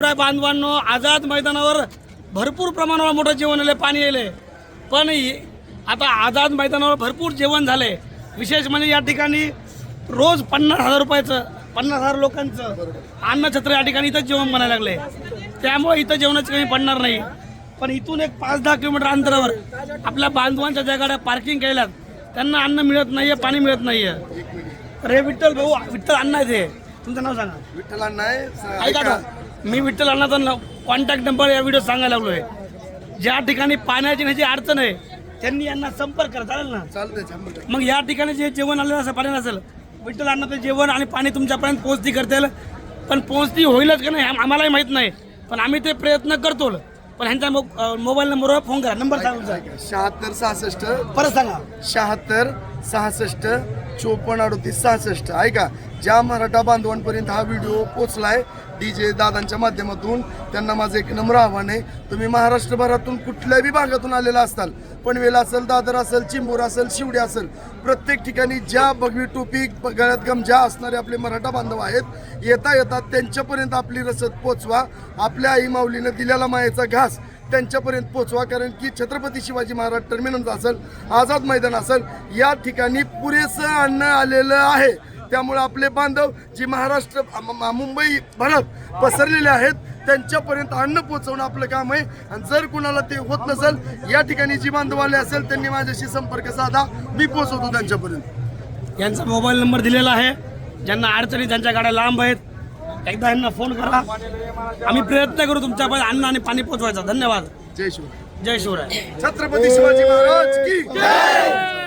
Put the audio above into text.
बांधवांनो आझाद मैदानावर भरपूर प्रमाणावर मोठं जेवण आले पाणी येले पण आता आझाद मैदानावर भरपूर जेवण झाले विशेष म्हणजे या ठिकाणी रोज पन्नास हजार रुपयाचं पन्नास हजार लोकांचं अन्नछत्र या ठिकाणी इथं जेवण बनायला लागले त्यामुळे इथं जेवणाची कमी पडणार नाही. पण इथून एक पाच दहा किलोमीटर अंतरावर आपल्या बांधवांच्या ज्या गाड्या पार्किंग केल्यात त्यांना अन्न मिळत नाहीये पाणी मिळत नाहीये. तर हे विठ्ठल भाऊ विठ्ठल अण्णा आहे ते तुमचं नाव सांगा. आहे, स- ऐका ना मी विठ्ठल अण्णाचा कॉन्टॅक्ट नंबर या व्हिडिओ सांगायला लागलोय. ज्या ठिकाणी पाण्याची ह्याची अडचण आहे त्यांनी यांना संपर्क करा. चालेल ना? चालतंय. मग या ठिकाणी जे जेवण आलेलं असेल पाणी नसेल विठ्ठल अण्णाचं जेवण आणि पाणी तुमच्यापर्यंत पोहोचती करतील. पण पोहोचती होईलच का नाही आम- आम्हालाही माहीत नाही. पण आम्ही ते प्रयत्न करतो पण ह्यांच्या अं, मोबाईल नंबरवर फोन करा. नंबर सांगा तुमचा. शहात्तर सहासष्ट परत सांगा. शहात्तर सहासष्ट चोपन्न अडतीस सहासष्ट. ऐका ज्या मराठा बांधवांपर्यंत हा व्हिडिओ पोचलाय डी जे दादांच्या माध्यमातून त्यांना माझं एक नम्र आव्हान आहे. तुम्ही महाराष्ट्रभरातून कुठल्याही भागातून आलेला असाल पनवेल असेल दादर असेल चिंबूर असेल शिवडी असेल प्रत्येक ठिकाणी ज्या बघवी टोपी गळ्यात गमजा असणारे आपले मराठा बांधव आहेत येता येता त्यांच्यापर्यंत आपली रसद पोचवा. आपल्या आई माऊलीनं दिलेला मायेचा घास त्यांच्यापर्यंत पोचवा कारण की छत्रपती शिवाजी महाराज टर्मिनल असेल आझाद मैदान असेल या ठिकाणी पुरेसं अन्न आलेलं आहे. त्यामुळे आपले बांधव जे महाराष्ट्र मुंबई भरत पसरलेले आहेत त्यांच्यापर्यंत अन्न पोहोचवणं आपलं काम आहे. आणि जर कुणाला ते होत नसेल या ठिकाणी जी बांधव आले असेल त्यांनी माझ्याशी संपर्क साधा. मी पोहोचवतो त्यांच्यापर्यंत. यांचा मोबाईल नंबर दिलेला आहे. ज्यांना अडचणी ज्यांच्या गाड्या लांब आहेत एकदा यांना फोन करा. आम्ही प्रयत्न करू तुमच्यापर्यंत अन्न आणि पाणी पोचवायचा धन्यवाद. जय शिवराय. जय शिवराय. छत्रपती शिवाजी महाराज की